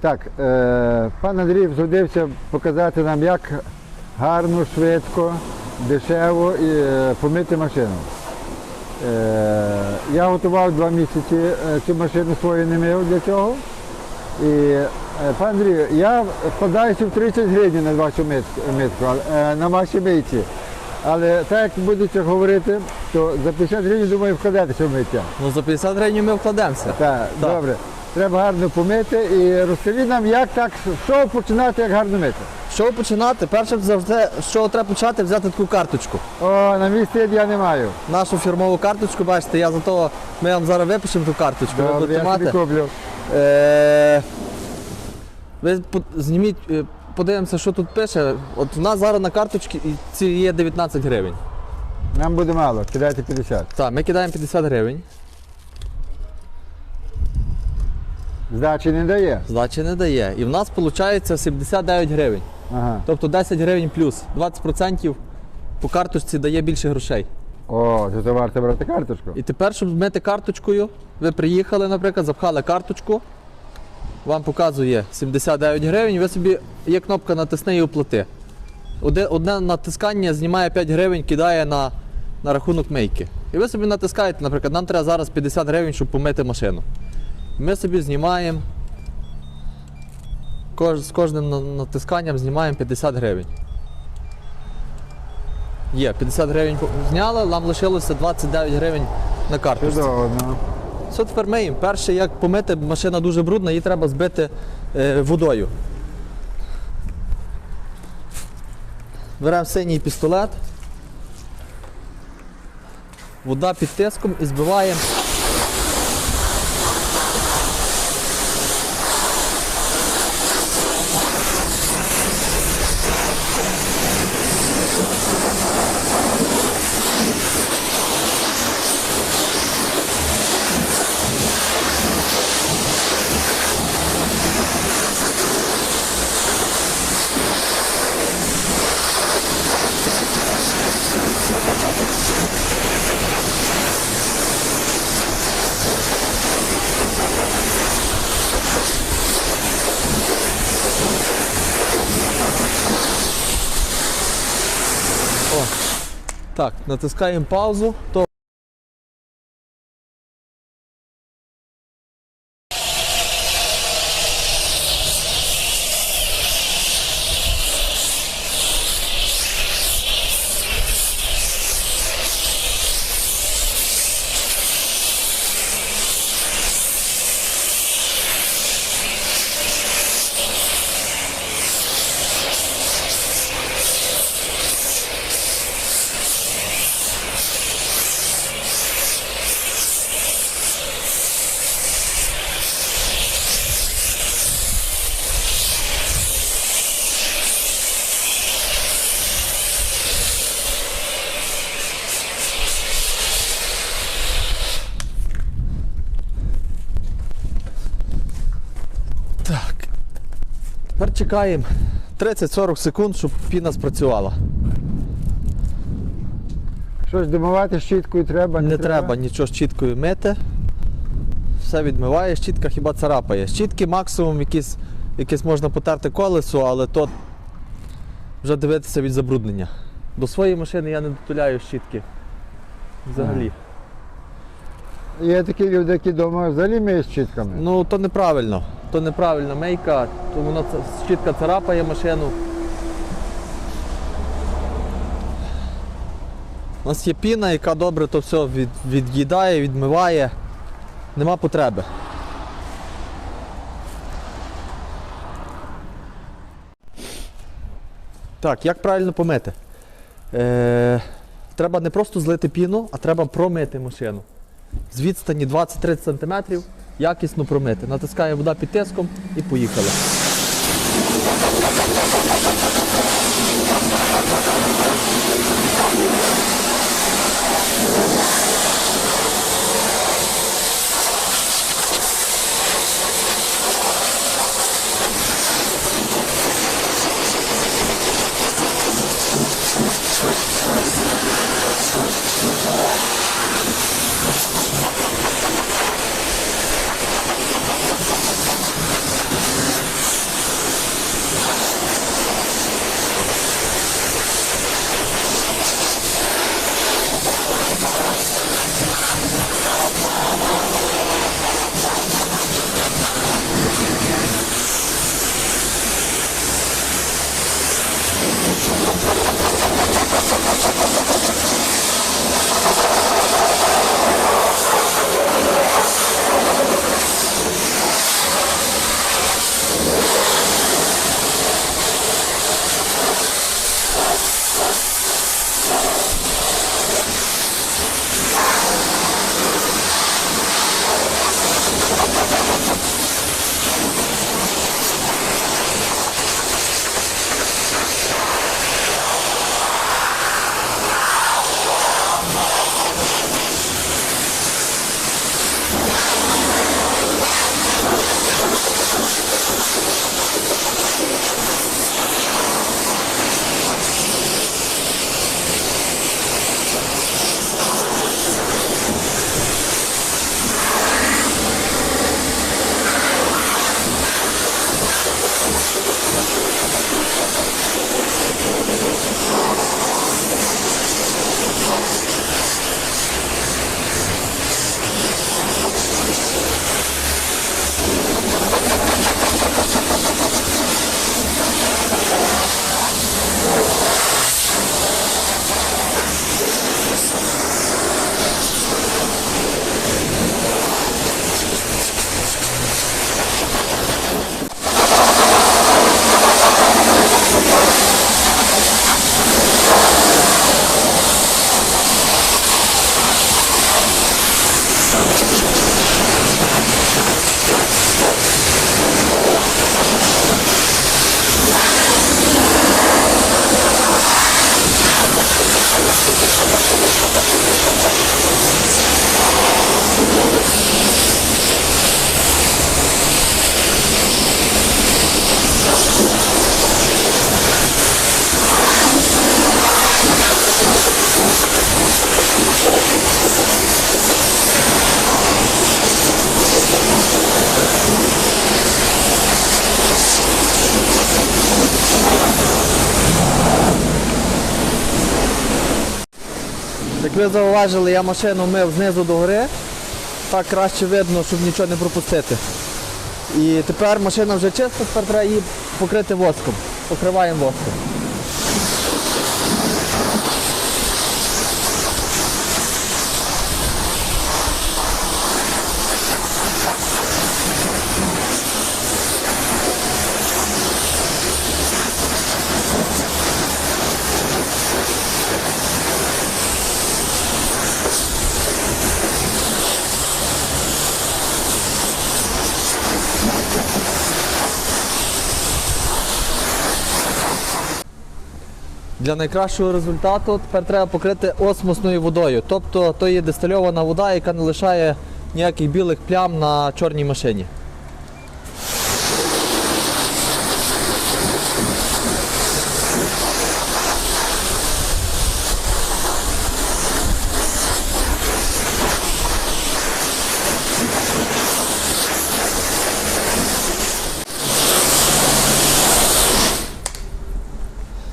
Так, е, пан Андрій згодився показати нам, як гарно, швидко, дешево і, е, помити машину. Е, я готував два місяці е, цю машину свою не мив для цього. І, е, пан Андрій, я вкладаюся в 30 гривень на вашу мит- митку, е, на вашій митці. Але так як будете говорити, то за 50 гривень, думаю, вкладетеся в миття. Ну за 50 гривень ми вкладемося. Так, Так. добре. Треба гарно помити і розкажіть нам, як так, що починати, як гарно мити. Що починати? Перше завжди, що треба почати, взяти таку карточку. О, на мій стиль я не маю. Нашу фірмову карточку, бачите, я за того, ми вам зараз випишемо ту карточку. ви Добре, будете я собі мати. куплю. Е, ви по- зніміть, е, подивимося, що тут пише. От у нас зараз на карточці і ці є 19 гривень. Нам буде мало, кидайте 50. Так, ми кидаємо 50 гривень. Здачі не дає. Здачі не дає. І в нас виходить 79 гривень. Ага. Тобто 10 гривень плюс. 20% по карточці дає більше грошей. О, то, то варто брати карточку. І тепер, щоб змити карточкою, ви приїхали, наприклад, запхали карточку, вам показує 79 гривень, ви собі є кнопка натисни і оплати. Одне, одне натискання знімає 5 гривень, кидає на, на рахунок мийки. І ви собі натискаєте, наприклад, нам треба зараз 50 гривень, щоб помити машину. Ми собі знімаємо. З кожним натисканням знімаємо 50 гривень. Є, 50 гривень зняли, нам лишилося 29 гривень на карточці. Що тепер миємо? Перше, як помити, машина дуже брудна, її треба збити е, водою. Беремо синій пістолет. Вода під тиском і збиваємо. О, так, натискаємо паузу. Тепер чекаємо 30-40 секунд, щоб піна спрацювала. Щось домивати щіткою треба, Не треба нічого щіткою мити. Все відмиває, щітка хіба царапає. Щітки максимум якісь, якісь можна потерти колесо, але то вже дивитися від забруднення. До своєї машини я не дотуляю щітки. Взагалі. Є такі люди, які вдома взагалі миють щітками. Ну то неправильно. То неправильна мейка, то воно ц- щітка царапає машину. У нас є піна, яка добре то все від, від'їдає, відмиває. Нема потреби. Так, як правильно помити? Е, треба не просто злити піну, а треба промити машину. З відстані 20-30 см якісно промити. Натискаємо вода під тиском і поїхали. Ви зауважили, я машину мив знизу до гори. Так краще видно, щоб нічого не пропустити. І тепер машина вже чиста, тепер треба її покрити воском. Покриваємо воском. Для найкращого результату тепер треба покрити осмосною водою. Тобто то є дистильована вода, яка не лишає ніяких білих плям на чорній машині.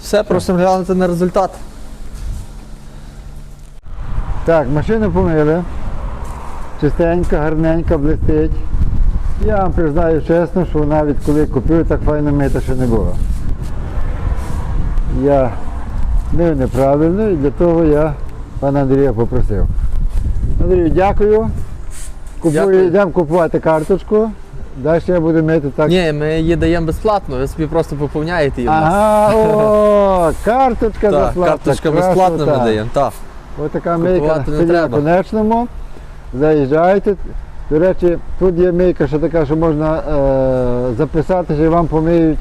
Все, просимо глянути на результат. Так, машину помили. Чистенька, гарненька, блистить. Я вам признаю чесно, що навіть коли купив, так файно мита ще не було. Я мив неправильно і для того я пана Андрія попросив. Андрію, дякую. Купую, Дякую. йдемо купувати карточку. Далі я буду мити так. Ні, ми її даємо безплатно, ви собі просто поповняєте її. Ага, о, карточка Так, безплатна. карточка безплатно ми даємо. Так. Ось така мийка на конечному. Заїжджайте. До речі, тут є мийка, що така, що можна е, записати, що вам помиють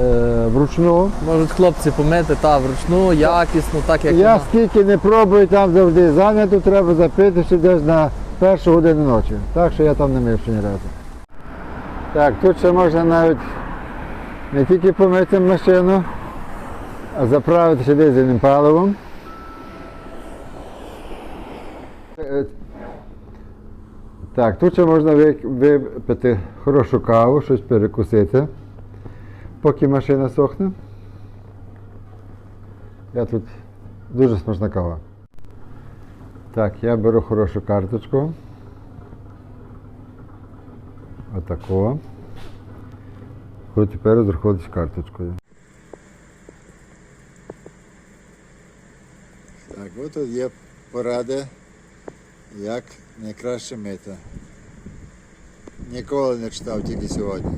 е, вручну. Можуть хлопці помити та вручну, якісно, так як Я вона. скільки не пробую, там завжди зайнято, треба запити ще десь на першу годину ночі. Так що я там не мив ще ні разу. Так, тут ще можна навіть не тільки помити машину, а заправити ще дизельним паливом. Е, Так, тут ще можна випити хорошу каву, щось перекусити, поки машина сохне. Я тут дуже смачна кава. Так, я беру хорошу карточку. Отако. Буду тепер розраховуватись карточкою. Так, от тут є поради, як найкраще мити. Ніколи не читав, тільки сьогодні.